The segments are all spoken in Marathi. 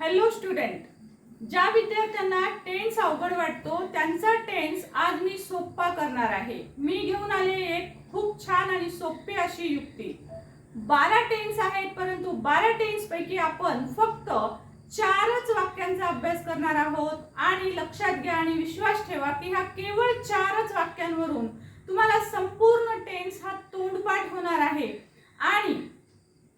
हॅलो स्टुडंट ज्या विद्यार्थ्यांना टेन्स अवघड वाटतो त्यांचा टेन्स आज मी सोप्पा करणार आहे. मी घेऊन आले एक खूप छान आणि सोपी अशी युक्ती. बारा टेन्स आहेत परंतु बारा टेन्स पैकी आपण फक्त चारच वाक्यांचा अभ्यास करणार आहोत. आणि लक्षात घ्या आणि विश्वास ठेवा की हा केवळ चारच वाक्यांवरून तुम्हाला संपूर्ण टेन्स हा तोंडपाठ होणार आहे. आणि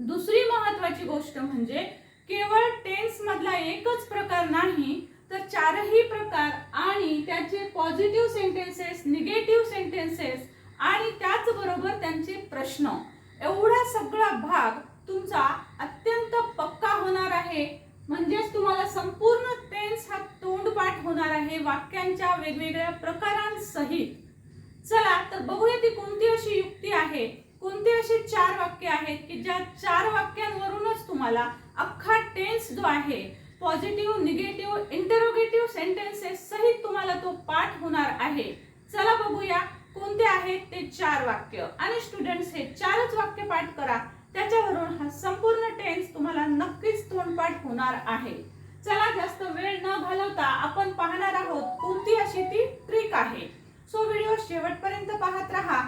दुसरी महत्वाची गोष्ट म्हणजे केवळ टेन्स मधला एकच प्रकार नाही तर चारही प्रकार आणि त्याचे पॉझिटिव्ह सेंटेन्सेस निगेटिव्ह सेंटेन्सेस आणि त्याचबरोबर त्यांचे प्रश्न. एवढा सगळा भाग तुमचा अत्यंत पक्का होणार आहे. म्हणजेच तुम्हाला संपूर्ण टेन्स हा तोंडपाठ होणार आहे वाक्यांच्या वेगवेगळ्या प्रकारांसहित. चला तर बघूया ती कोणती अशी युक्ती आहे. कोणती असे चार वाक्य आहेत की ज्या चार वाक्यांवरूनच तुम्हाला अख्खा टेन्स जो आहे पॉझिटिव्ह निगेटिव्ह इंटरोगेटिव्ह सेंटेन्सेस सहित तुम्हाला तो पाठ होणार आहे. चला बघूया कोणते आहेत ते चार वाक्य. आणि स्टुडंट्स हे चारच वाक्य पाठ करा. त्याच्यावरून हा संपूर्ण टेन्स तुम्हाला नक्कीच तोंडपाठ होणार आहे. चला जास्त वेळ न घालवता आपण पाहणार आहोत कोणती अशी ती ट्रिक आहे. सो व्हिडिओ शेवटपर्यंत पाहत राहा.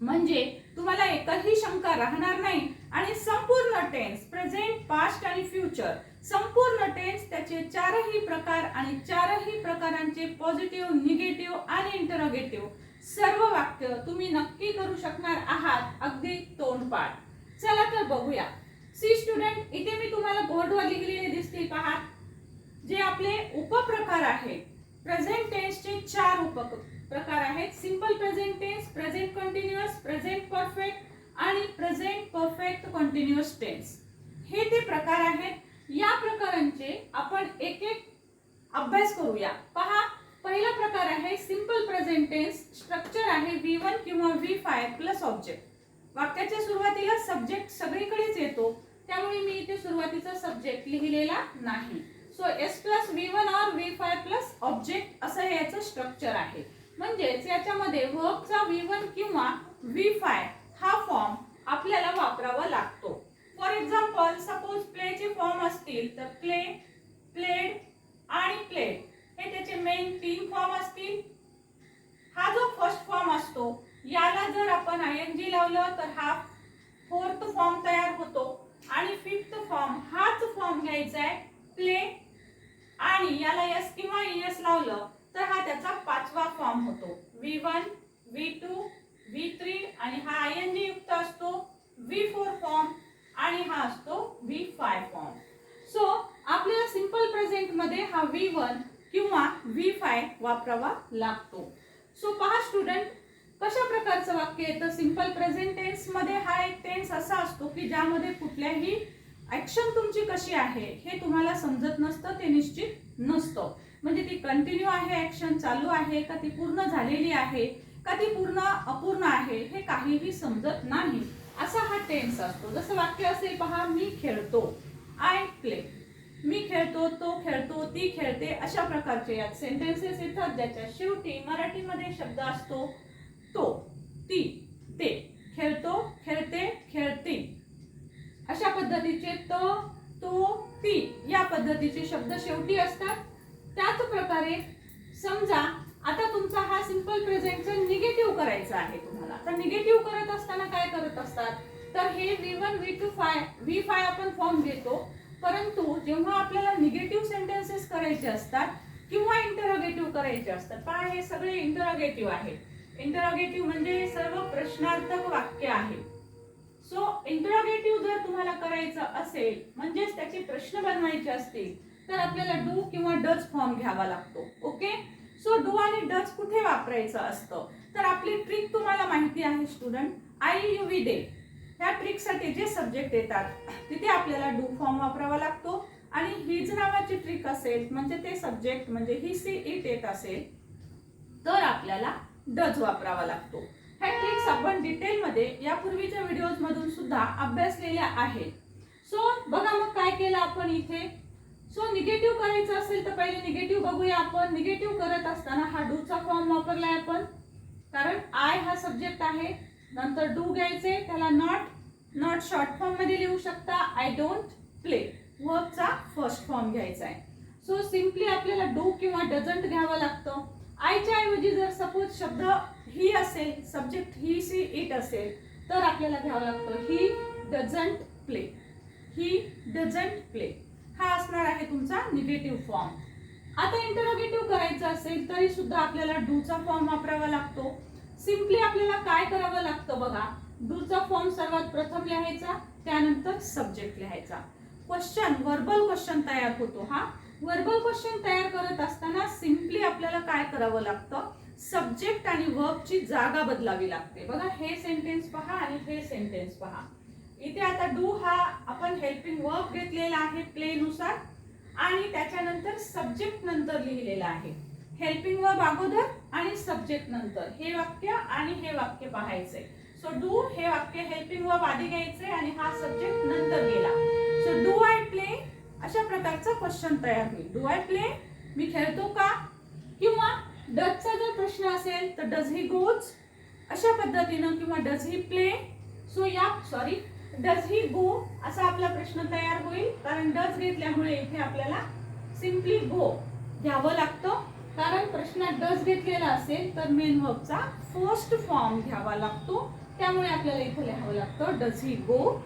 म्हणजे तुम्हाला एकही शंका राहणार नाही. आणि संपूर्ण टेन्स प्रेझेंट पास्ट आणि फ्युचर संपूर्ण टेन्स त्याचे चारही प्रकार आणि चारही प्रकारांचे पॉझिटिव्ह निगेटिव्ह आणि इंटरोगेटिव्ह सर्व वाक्य तुम्ही नक्की करू शकणार आहात. अगदी तोंडपाठ. चला तर बघूया. सी स्टुडंट इथे मी तुम्हाला बोर्डवर लिहिलेले दिसतील पहा जे आपले उपप्रकार आहेत. प्रेझेंट टेन्सचे चार उप प्रकार आहेत. Simple present tense present continuous present perfect आणि प्रेझेंट परफेक्ट कंटिन्युअस टेन्स हे ते प्रकार आहेत. या प्रकारांचे आपण एक एक अभ्यास करूया. पहा पहिला प्रकार आहे सिंपल प्रेझेंट टेन्स स्ट्रक्चर आहे व्ही वन किंवा व्ही फाय प्लस ऑब्जेक्ट वाक्याच्या सुरुवातीला सब्जेक्ट सगळीकडेच येतो. त्यामुळे मी इथे सुरुवातीचा सब्जेक्ट लिहिलेला नाही. So S plus V one और व्ही फाय प्लस ऑब्जेक्ट असं हे याचं स्ट्रक्चर आहे. म्हणजेच याच्यामध्ये वर्कचा व्ही वन किंवा व्ही फाय हा फॉर्म आपल्याला वापरावा लागतो. फॉर एक्झाम्पल सपोज प्लेचे फॉर्म असतील तर प्ले प्लेड आणि प्लेड हे त्याचे मेन तीन फॉर्म असतील. हा जो फर्स्ट फॉर्म असतो याला जर आपण आय एन जी लावलं तर हा फोर्थ फॉर्म तयार होतो. आणि फिफ्थ फॉर्म हाच फॉर्म घ्यायचा आहे प्ले आणि याला एस किंवा ई एस लावलं तर हा त्याचा पाचवा फॉर्म होतो. V one V two V three आणि हा आय एन जी युक्त असतो व्ही फोर फॉर्म आणि हा असतो व्ही फाय फॉर्म सो आपल्याला सिंपल प्रेझेंटमध्ये हा व्ही वन किंवा व्ही फाय वापरावा लागतो. सो पहा स्टुडंट कशा प्रकारचं वाक्य येतं? सिंपल प्रेझेंट टेन्समध्ये हा एक टेन्स असा असतो की ज्यामध्ये कुठल्याही ऍक्शन तुमची कशी आहे हे तुम्हाला समजत नसतं ते निश्चित नसतं. म्हणजे ती कंटिन्यू आहे ऍक्शन चालू आहे का ती पूर्ण झालेली आहे कधी पूर्ण अपूर्ण आहे हे काहीही समजत नाही. असा हा टेन्स असतो. जसं वाक्य असेल पहा मी खेळतो. आय प्ले मी खेळतो तो खेळतो ती खेळते. अशा प्रकारचे यात सेंटेन्सेस येतात ज्याच्या शेवटी मराठीमध्ये शब्द असतो तो ती ते. खेळतो खेळते खेळते. अशा पद्धतीचे त तो ती या पद्धतीचे शब्द शेवटी असतात. त्याच प्रकारे समजा आता तुमचा हा सिंपल प्रेझेंटचा निगेटिव्ह करायचा आहे तुम्हाला तर निगेटिव्ह करत असताना काय करत असतात? तर हे V one V two five V five आपण फॉर्म घेतो. परंतु जेव्हा आपल्याला निगेटिव्ह सेंटेन्सेस करायचे असतात किंवा इंटरोगेटिव्ह करायचे असतात पहा हे सगळे इंटरोगेटिव्ह आहेत. इंटरोगेटिव्ह म्हणजे हे सर्व प्रश्नार्थक वाक्य आहे. सो इंटरोगेटिव्ह जर तुम्हाला करायचं असेल म्हणजेच त्याचे प्रश्न बनवायचे असतील तर आपल्याला डू किंवा डच फॉर्म घ्यावा लागतो. ओके सो डू आणि डच कुठे वापरायचं असतं? तर आपली ट्रिक तुम्हाला माहिती आहे student I you we they ह्या ट्रिकसाठी जे सब्जेक्ट येतात तिथे आपल्याला डू फॉर्म वापरावा लागतो. आणि हिज नावाची ट्रिक असेल म्हणजे ते सब्जेक्ट म्हणजे ही सी इट येत असेल तर आपल्याला डज वापरावा लागतो. ह्या ट्रिक्स आपण डिटेलमध्ये यापूर्वीच्या व्हिडिओजमधून सुद्धा अभ्यासलेल्या आहेत. सो बघा मग काय केलं आपण इथे. सो निगेटिव्ह करायचं असेल तर पहिले निगेटिव्ह बघूया आपण. निगेटिव्ह करत असताना हा डूचा फॉर्म वापरलाय आपण. कारण आय हा सब्जेक्ट आहे. नंतर डू घ्यायचे. त्याला नॉट नॉट शॉर्ट फॉर्ममध्ये लिहू शकता. आय डोंट प्ले वर्कचा फर्स्ट फॉर्म घ्यायचा आहे. सो सिम्पली आपल्याला डू किंवा डझंट घ्यावं लागतं. आयच्या ऐवजी जर सपोज शब्द ही असेल सब्जेक्ट ही सी इट असेल तर आपल्याला घ्यावं लागतं. He doesn't play he doesn't play हा असणार आहे तुमचा निगेटिव्ह फॉर्म आता इंटरोगेटिव्ह करायचं असेल तरी सुद्धा आपल्याला डूचा फॉर्म वापरावा लागतो. सिम्पली आपल्याला काय करावं लागतं बघा? डूचा फॉर्म सर्वात प्रथम लिहायचा त्यानंतर सब्जेक्ट लिहायचा. क्वेश्चन वर्बल क्वेश्चन तयार होतो हा. वर्बल क्वेश्चन तयार करत असताना सिम्पली आपल्याला काय करावं लागतं? सब्जेक्ट आणि वर्बची जागा बदलावी लागते. बघा हे सेंटेन्स पहा आणि हे सेंटेन्स पहा. इथे आता डू हा आपण हेल्पिंग वर्ब घेतलेला आहे प्ले नुसार आणि त्याच्यानंतर सब्जेक्ट नंतर लिहिलेला आहे. हेल्पिंग वर्ब अगोदर आणि सब्जेक्ट नंतर. हे वाक्य आणि हे वाक्य पाहायचंय. सो डू हे वाक्य हेल्पिंग वर्ब आधी घ्यायचे आणि हा सब्जेक्ट नंतर गेला. सो डू आय प्ले अशा प्रकारचा क्वेश्चन तयार होईल. डू आय प्ले मी खेळतो का? किंवा डजचा जर प्रश्न असेल तर डज ही गोज अशा पद्धतीनं किंवा डज ही प्ले सो या सॉरी डज ही गो असा आपला प्रश्न तयार होईल. कारण डज घेतल्यामुळे इथे आपल्याला सिम्पली गो घ्यावं लागतं. कारण प्रश्नात डज घेतलेला असेल तर मेन वर्कचा फर्स्ट फॉर्म घ्यावा लागतो. त्यामुळे आपल्याला इथे लिहावं लागतं डज ही गो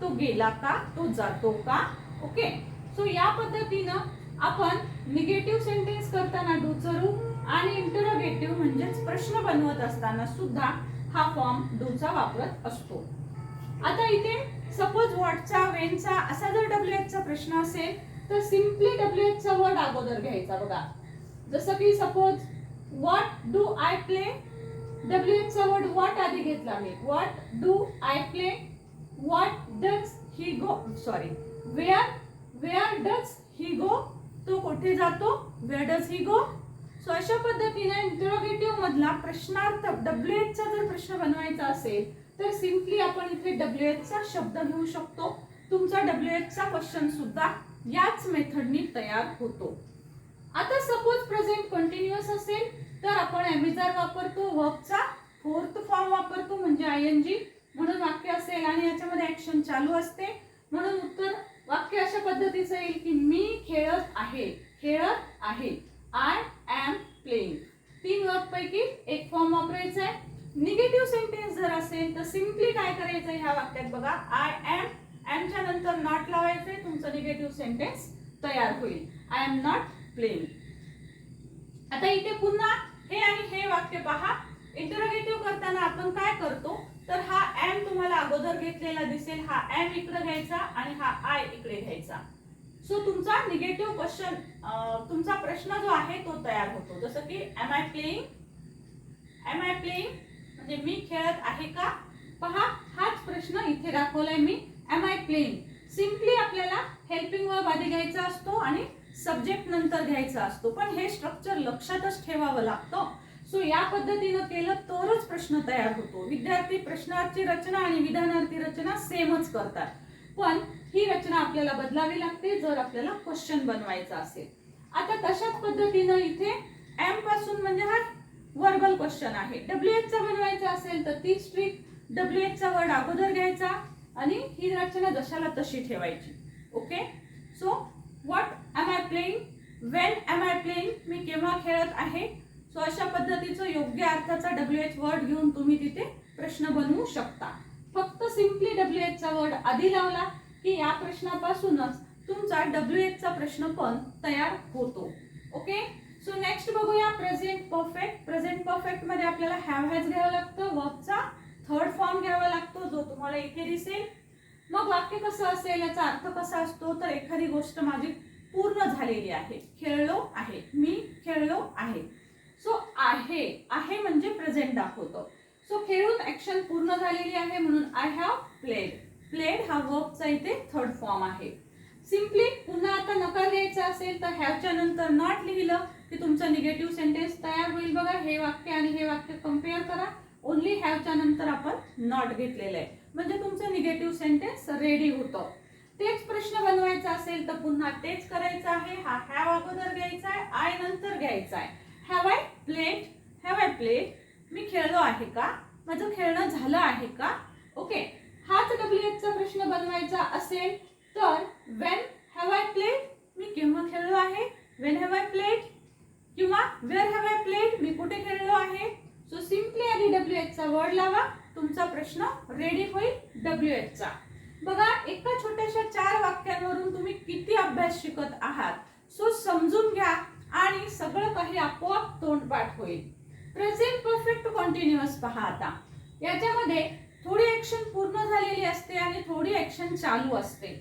तो गेला का? तो जातो का? ओके सो या पद्धतीनं आपण निगेटिव्ह सेंटेन्स करताना डूचं आणि इंटरोगेटिव्ह म्हणजेच प्रश्न बनवत असताना सुद्धा हा फॉर्म डूचा वापरत असतो. आता इथे सपोज व्हॉटचा वेनचा असा जर डब्ल्यू एचचा प्रश्न असेल तर सिम्पली डब्ल्यू एचचा वर्ड अगोदर घ्यायचा बघा. जसं की suppose what do I play W एचचा word what आधी घेतला मी. What do I play what does he go sorry where where does he go तो कुठे जातो? Where does he go so अशा पद्धतीने इंटरोगेटिव्ह मधला प्रश्नार्थ डब्ल्यू एचचा जर प्रश्न बनवायचा असेल तर सिम्पली आपण इथे डब्ल्यू चा शब्द घेऊ शकतो. तुमचा डब्ल्यू चा क्वेश्चन सुद्धा याच मेथडनी तयार होतो. आता सपोज प्रेझेंट कंटिन्युअस असेल तर आपण ॲमेझॉन वापरतो वर्कचा फोर्थ फॉर्म वापरतो म्हणजे आय एन जी म्हणून वाक्य असेल आणि याच्यामध्ये ऍक्शन चालू असते. म्हणून उत्तर वाक्य अशा पद्धतीचं येईल की मी खेळत आहे खेळत आहे. आय ॲम प्लेइंग तीन वर्कपैकी एक फॉर्म वापरायचा आहे. निगेटिव्ह सेंटेन्स जर असेल तर सिम्पली काय करायचं ह्या वाक्यात बघा? आय एम एमच्या नंतर नॉट लावायचंय तुमचं निगेटिव्ह सेंटेन्स तयार होईल. आय एम नॉट प्लेइंग आता इथे पुन्हा हे आणि हे वाक्य पहा. इंटरोगेटिव्ह करताना आपण काय करतो? तर हा एम तुम्हाला अगोदर घेतलेला दिसेल. हा एम इकडे घ्यायचा आणि हा आय इकडे घ्यायचा. सो तुमचा निगेटिव्ह क्वेश्चन तुमचा प्रश्न जो आहे तो तयार होतो. जसं की am I playing am I playing म्हणजे मी खेळत आहे का? पहा हाच प्रश्न इथे दाखवलाय मी. एम आय प्लेइंग सिम्पली आपल्याला हेल्पिंग वर्ब आधी घ्यायचा असतो आणि सब्जेक्ट नंतर घ्यायचा असतो. पण हे स्ट्रक्चर लक्षातच ठेवावं लागतं. सो या पद्धतीनं केलं तरच प्रश्न तयार होतो. विद्यार्थी प्रश्नार्थी रचना आणि विधानार्थी रचना सेमच करतात. पण ही रचना आपल्याला बदलावी लागते जर आपल्याला क्वेश्चन बनवायचा असेल. आता तशाच पद्धतीनं इथे एमपासून म्हणजे हा वर्बल क्वेश्चन आहे. डब्ल्यू एच चा बनवायचा असेल तर ती स्ट्रिक डब्ल्यू एच चा वर्ड अगोदर घ्यायचा आणि ही रचना जशाला तशी ठेवायची. Okay so what am I playing when am I playing मी केव्हा खेळत आहे? सो अशा पद्धतीचं योग्य अर्थाचा डब्ल्यू एच वर्ड घेऊन तुम्ही तिथे प्रश्न बनवू शकता. फक्त सिम्पली डब्ल्यू एच चा वर्ड आधी लावला की या प्रश्नापासूनच तुमचा डब्ल्यू एच चा प्रश्न पण तयार होतो. ओके सो नेक्स्ट बघूया प्रेझेंट परफेक्ट प्रेझेंट परफेक्टमध्ये आपल्याला हॅव हॅज घ्यावं लागतं वर्कचा थर्ड फॉर्म घ्यावा लागतो जो तुम्हाला इथे दिसेल. मग वाक्य कसं असेल याचा अर्थ कसा असतो? तर एखादी गोष्ट माझी पूर्ण झालेली आहे. खेळलो आहे. मी खेळलो आहे. सो आहे. आहे म्हणजे प्रेझेंट दाखवतो. सो खेळून ऍक्शन पूर्ण झालेली आहे म्हणून आय हॅव प्लेड प्लेड हा वर्कचा इथे थर्ड फॉर्म आहे. सिम्पली पुन्हा आता नकार द्यायचा असेल तर हॅवच्या नंतर नॉट लिहिलं. की तुमचं निगेटिव्ह सेंटेन्स तयार होईल बघा. हे वाक्य आणि हे वाक्य कंपेअर करा. ओनली हॅवच्या नंतर आपण नॉट घेतलेलं आहे. म्हणजे तुमचं निगेटिव्ह सेंटेन्स रेडी होतं. तेच प्रश्न बनवायचा असेल तर पुन्हा तेच करायचं आहे. हा हॅव अगोदर घ्यायचा आहे. आय नंतर घ्यायचा आहे. Have I played have I played मी खेळलो आहे का? माझं खेळणं झालं आहे का? ओके हाच डब्ल्यू एचचा प्रश्न बनवायचा असेल तर when have when have I played किंवा वेअर हॅव आय प्लेड मी कुठे खेळलो आहे? सो सिम्पली आधी डब्ल्यू एचचा वर्ड लावा. तुमचा प्रश्न रेडी होईल डब्ल्यू एचचा बघा एका छोट्याशा चार वाक्यांवरून तुम्ही किती अभ्यास शिकत आहात? सो समजून घ्या आणि सगळं काही आपोआप तोंडपाठ होईल. प्रेझेंट परफेक्ट कॉन्टिन्युअस पहा आता. याच्यामध्ये थोडी ऍक्शन पूर्ण झालेली असते आणि थोडी ऍक्शन चालू असते.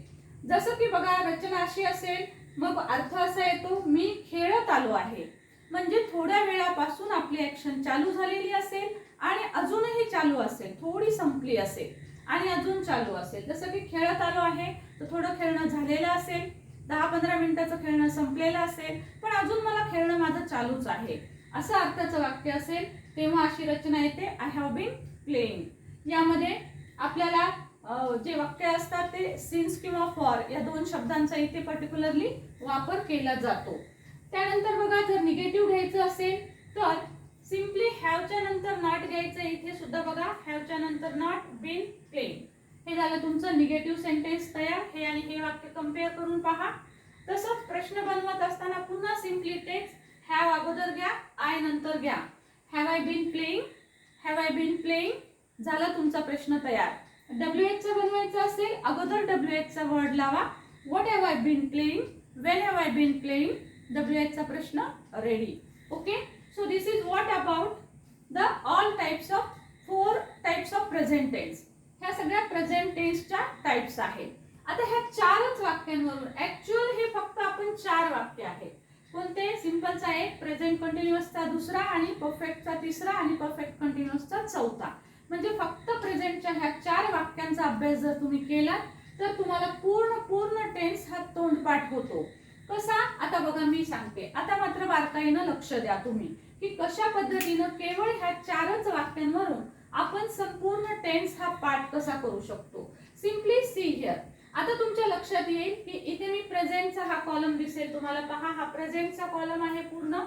जसं की बघा रचना अशी असेल मग अर्थ असा येतो मी खेळत आलो आहे. म्हणजे थोड्या वेळापासून आपली ऍक्शन चालू झालेली असेल आणि अजूनही चालू असेल थोडी संपली असेल आणि अजून चालू असेल. जसं की खेळत आलो आहे तर थोडं खेळणं झालेलं असेल दहा पंधरा मिनिटाचं खेळणं संपलेलं असेल पण अजून मला खेळणं माझं चालूच आहे. असं अर्थाचं वाक्य असेल तेव्हा अशी रचना येते आय हॅव बीन प्लेइंग यामध्ये आपल्याला जे वाक्य असतात ते सिन्स किंवा फॉर या दोन शब्दांचा इथे पर्टिक्युलरली वापर केला जातो. त्यानंतर बघा जर निगेटिव्ह घ्यायचं असेल तर सिम्पली हॅवच्या नंतर नॉट घ्यायचं इथे सुद्धा बघा हॅवच्या नंतर नॉट बीन प्लेइंग हे झालं तुमचं निगेटिव्ह सेंटेन्स तयार. हे आणि हे वाक्य कंपेअर करून पहा. तसंच प्रश्न बनवत असताना पुन्हा सिम्पली टेक्स्ट हॅव अगोदर घ्या आय नंतर घ्या. Have I been playing have I been playing झाला तुमचा प्रश्न तयार. डब्ल्यू एचचा बनवायचा असेल अगोदर डब्ल्यू एचचा वर्ड लावा. What have I been playing when have I been playing W एचचा प्रश्न ready okay so this is what about the all types of four types of present tense ह्या सगळ्या प्रेझेंट टेन्सच्या टाइप्स आहेत. आता ह्या चारच वाक्यांवरून ऍक्च्युअल हे फक्त आपण चार वाक्य आहेत. कोणते? सिम्पलचा एक प्रेझेंट कंटिन्युअसचा दुसरा आणि परफेक्टचा तिसरा आणि परफेक्ट कंटिन्युअसचा चौथा. म्हणजे फक्त प्रेझेंटच्या ह्या चार वाक्यांचा अभ्यास जर तुम्ही केला तर तुम्हाला पूर्ण पूर्ण टेन्स हा तोंडपाठ होतो. कसा आता बघा मी सांगते. आता मात्र बारकाईनं लक्ष द्या तुम्ही की कशा पद्धतीनं केवळ ह्या चारच वाक्यांवरून आपण संपूर्ण टेन्स हा पाठ कसा करू शकतो? सिम्पली सी हिअर आता तुमच्या लक्षात येईल की इथे मी प्रेझेंटचा हा कॉलम दिसेल. तुम्हाला पहा हा प्रेझेंटचा कॉलम आहे पूर्ण.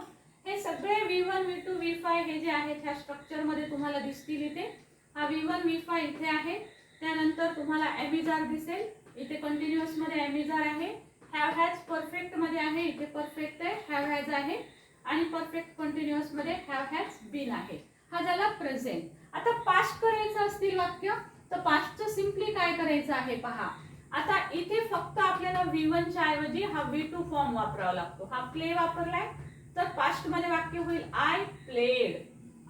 हे सगळे V one V two V five हे जे आहेत ह्या स्ट्रक्चरमध्ये तुम्हाला दिसतील इथे. हा व्ही वन व्ही फाय इथे आहे. त्यानंतर तुम्हाला ॲमिझार दिसेल. इथे कंटिन्युअसमध्ये ॲमिझार आहे. हॅव हॅज परफेक्टमध्ये आहे इथे परफेक्ट आहे हॅव हॅज आहे. आणि परफेक्ट कंटिन्युअसमध्ये हॅव हॅज बीन आहे. हा झाला प्रेझेंट आता पास्ट करायचं असतील वाक्य तर पास्टचं सिम्पली काय करायचं आहे पहा. आता इथे फक्त आपल्याला व्ही वनच्या ऐवजी हा व्ही टू फॉर्म वापरावा लागतो. हा प्ले वापरलाय तर पास्टमध्ये वाक्य होईल आय प्लेड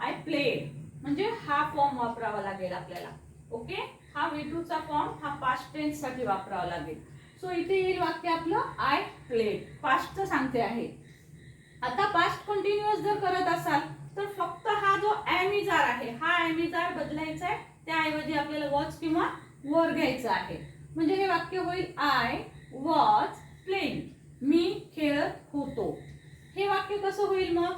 आय प्लेड म्हणजे हा फॉर्म वापरावा लागेल आपल्याला. ओके हा व्ही टू चा फॉर्म हा पास्ट टेन्ससाठी वापरावा लागेल. सो इथे येईल वाक्य आपलं आय प्लेड पास्टचं सांगते आहे. आता पास्ट कंटिन्युअस जर करत असाल तर फक्त हा जो ॲमिजार आहे हा ॲमिजार बदलायचा आहे. त्याऐवजी आपल्याला वॉच किंवा वर घ्यायचं आहे. म्हणजे हे वाक्य होईल आय वॉच प्लेन मी खेळत होतो. हे वाक्य कसं होईल मग?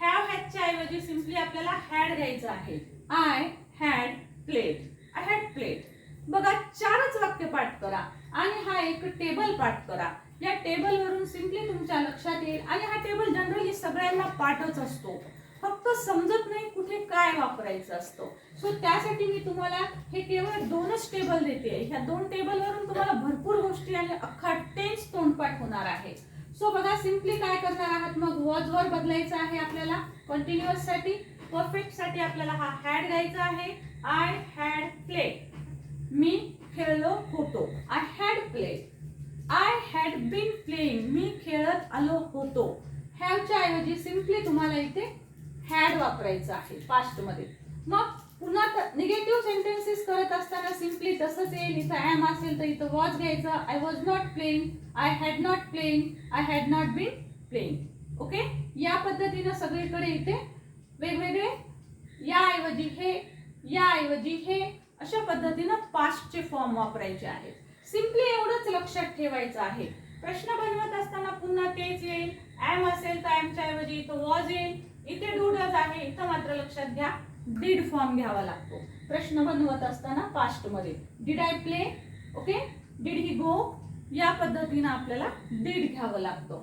हॅव हॅजच्या ऐवजी सिम्पली आपल्याला हॅड घ्यायचं आहे. I had played I had played बघा चारच वाक्य पाठ करा आणि हा एक टेबल पाठ करा. या टेबलवरून सिम्पली तुमच्या लक्षात येईल आणि हा टेबल जनरली सगळ्यांना पाठच असतो. फक्त समजत नाही कुठे काय वापरायचं असतं. सो त्यासाठी मी तुम्हाला हे केवळ दोनच टेबल देते. ह्या दोन टेबलवरून तुम्हाला भरपूर गोष्टी आणि अख्खा टेन्स तोंडपाठ होणार आहे. सो बघा सिम्पली काय करणार आहात? मग वॉज वर बदलायचं आहे आपल्याला. कंटिन्युअससाठी परफेक्टसाठी आपल्याला हा हॅड घ्यायचा आहे. आय हॅड प्ले मी खेळलो होतो. I had play I had been playing मी खेळत आलो होतो. हॅवच्या ऐवजी सिम्पली तुम्हाला इथे हॅड वापरायचं आहे पास्टमध्ये मग पुन्हा निगेटिव्ह सेंटेन्सेस करत असताना सिम्पली तसंच येईल. इथं ॲम असेल तर इथं वॉच घ्यायचं. I was not playing I had not playing I had not been playing okay या पद्धतीनं सगळीकडे इथे वेगवेगळे याऐवजी हे याऐवजी हे अशा पद्धतीनं पास्टचे फॉर्म वापरायचे आहेत. सिम्पली एवढंच लक्षात ठेवायचं आहे. प्रश्न बनवत असताना पुन्हा तेच येईल. ॲम असेल तर ॲमच्या ऐवजी इथं वॉज येईल. इथे डूडच आहे. इथं मात्र लक्षात घ्या डीड फॉर्म घ्यावा लागतो. प्रश्न बनवत असताना पास्टमध्ये did did I play okay did he go या पद्धतीनं आपल्याला डीड घ्यावं लागतं.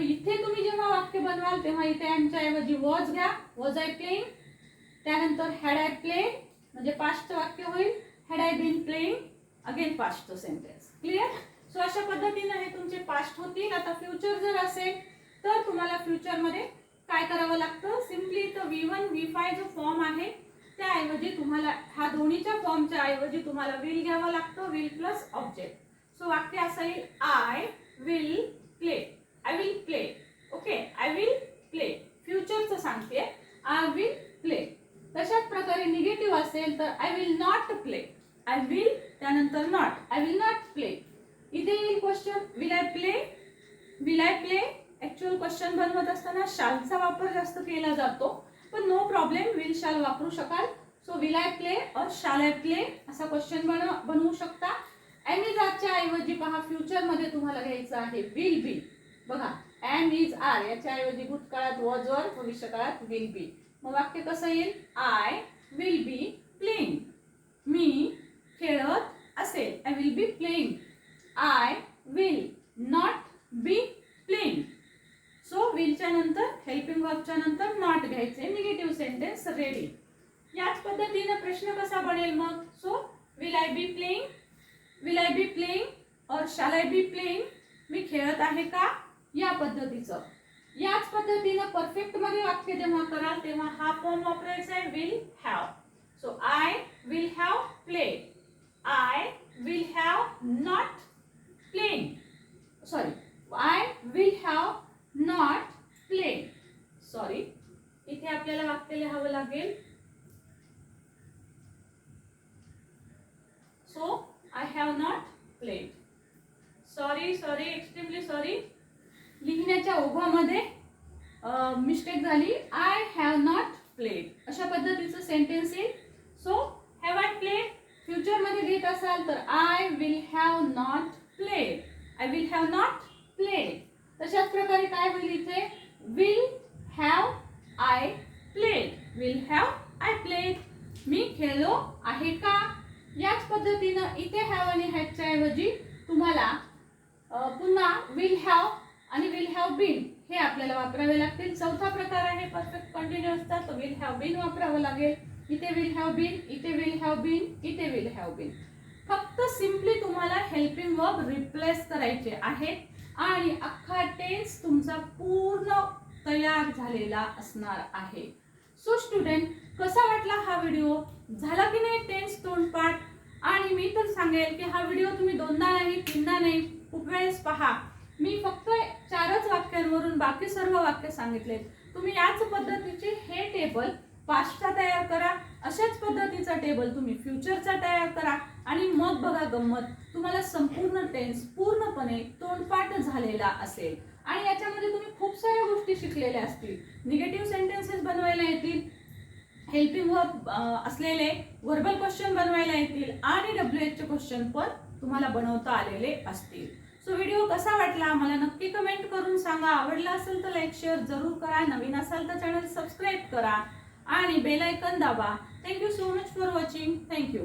इथे तुम्ही जेव्हा वाक्य बनवाल तेव्हा इथे ॲमच्या ऐवजी वॉज घ्या. वॉज आय प्लेईंग त्यानंतर हॅड आय प्लेड म्हणजे पाचचं वाक्य होईल had I been playing again पास्टचं sentence clear so अशा पद्धतीनं हे तुमचे पास्ट होतील. आता फ्युचर जर असेल तर तुम्हाला फ्युचरमध्ये काय करावं लागतं? सिम्पली इथं व्ही वन व्ही फाय जो फॉर्म आहे त्याऐवजी तुम्हाला हा दोन्हीच्या फॉर्मच्या ऐवजी तुम्हाला विल घ्यावं लागतं विल प्लस ऑब्जेक्ट सो वाक्य असं येईल I will play I will play okay I will play फ्युचरचं सांगते आय विल प्ले तशाच प्रकारे निगेटिव्ह असेल तर I will not play I will त्यानंतर not I will not play इथे येईल question will I play will I play actual question बनवत असताना शालचा वापर जास्त केला जातो. पण नो प्रॉब्लेम विल शाल वापरू शकाल. सो विल आय प्ले और शाल आय प्ले असा क्वेश्चन बन बनवू शकता. एम इज आरच्या ऐवजी पहा फ्युचरमध्ये तुम्हाला घ्यायचं आहे. विल बी बघा एम इज आर याच्या ऐवजी भूतकाळात वॉज वर भविष्यकाळात विल बी मग वाक्य कसं येईल? आय विल बी प्लेइंग मी खेळत असेल. I will be playing I will not be playing so विलच्या नंतर हेल्पिंग वर्बच्या नंतर नॉट घ्यायचे. निगेटिव्ह सेंटेन्स रेडी याच पद्धतीनं प्रश्न कसा बनेल मग? So will I be playing will I be playing और शाल आय बी प्लेइंग मी खेळत आहे का? या पद्धतीचं. याच पद्धतीनं परफेक्टमध्ये वाक्य जेव्हा कराल तेव्हा हा फॉर्म वापरायचा आहे will have so I will have play I will have not playing sorry I will have not play sorry इथे आपल्याला वाक्य लिहावं लागेल. So I have not played sorry sorry extremely sorry लिहिण्याच्या ओघामध्ये मिस्टेक झाली. आय हॅव नॉट प्लेड अशा पद्धतीचं सेंटेन्स येईल सो हॅव आय प्लेड फ्युचरमध्ये घेत असाल तर I will have not played I will have not played तशाच प्रकारे काय होईल इथे? Will have I played will have I played मी खेळलो आहे का? याच पद्धतीनं इथे हॅव आणि हॅवच्या ऐवजी तुम्हाला पुन्हा विल हॅव आणि विल हॅव बीन हे आपल्याला वापरावे लागतील. चौथा प्रकार आहे परफेक्ट कंटिन्युअसचा तो विल हॅव बीन वापरावं लागेल. इथे विल हॅव बीन इथे विल हॅव बीन इथे विल हॅव बीन फक्त सिम्पली तुम्हाला हेल्पिंग वर्ब रिप्लेस करायचे आहे आणि अख्खा टेन्स तुमचा पूर्ण तयार झालेला असणार आहे. सो स्टुडंट कसा वाटला हा व्हिडिओ झाला की नाही टेन्स तोंडपाठ? आणि मी तर सांगेल की हा व्हिडिओ तुम्ही दोनदा नाही तीनदा नाही खूप वेळेस पहा. मी फक्त चारच वाक्यांवरून बाकी सर्व वाक्य सांगितले. तुम्ही याच पद्धतीचे हे टेबल पास्टचा तयार करा. अशाच पद्धतीचा टेबल तुम्ही फ्युचरचा तयार करा. आणि मग बघा गंमत. तुम्हाला संपूर्ण टेन्स पूर्णपणे तोंडपाठ झालेला असेल. आणि याच्यामध्ये तुम्ही खूप साऱ्या गोष्टी शिकलेल्या असतील. निगेटिव्ह सेंटेन्सेस बनवायला येतील. हेल्पिंग वर्ब असलेले वर्बल क्वेश्चन बनवायला येतील. आणि डब्ल्यू एचचे क्वेश्चन पण तुम्हाला बनवता आलेले असतील. सो व्हिडिओ कसा वाटला? मला नक्की कमेंट करून सांगा. आवडला असेल तर लाईक शेअर जरूर करा. नवीन असाल तर चॅनल सबस्क्राईब करा. आणि बेल आयकन दाबा. Thank you so much for watching thank you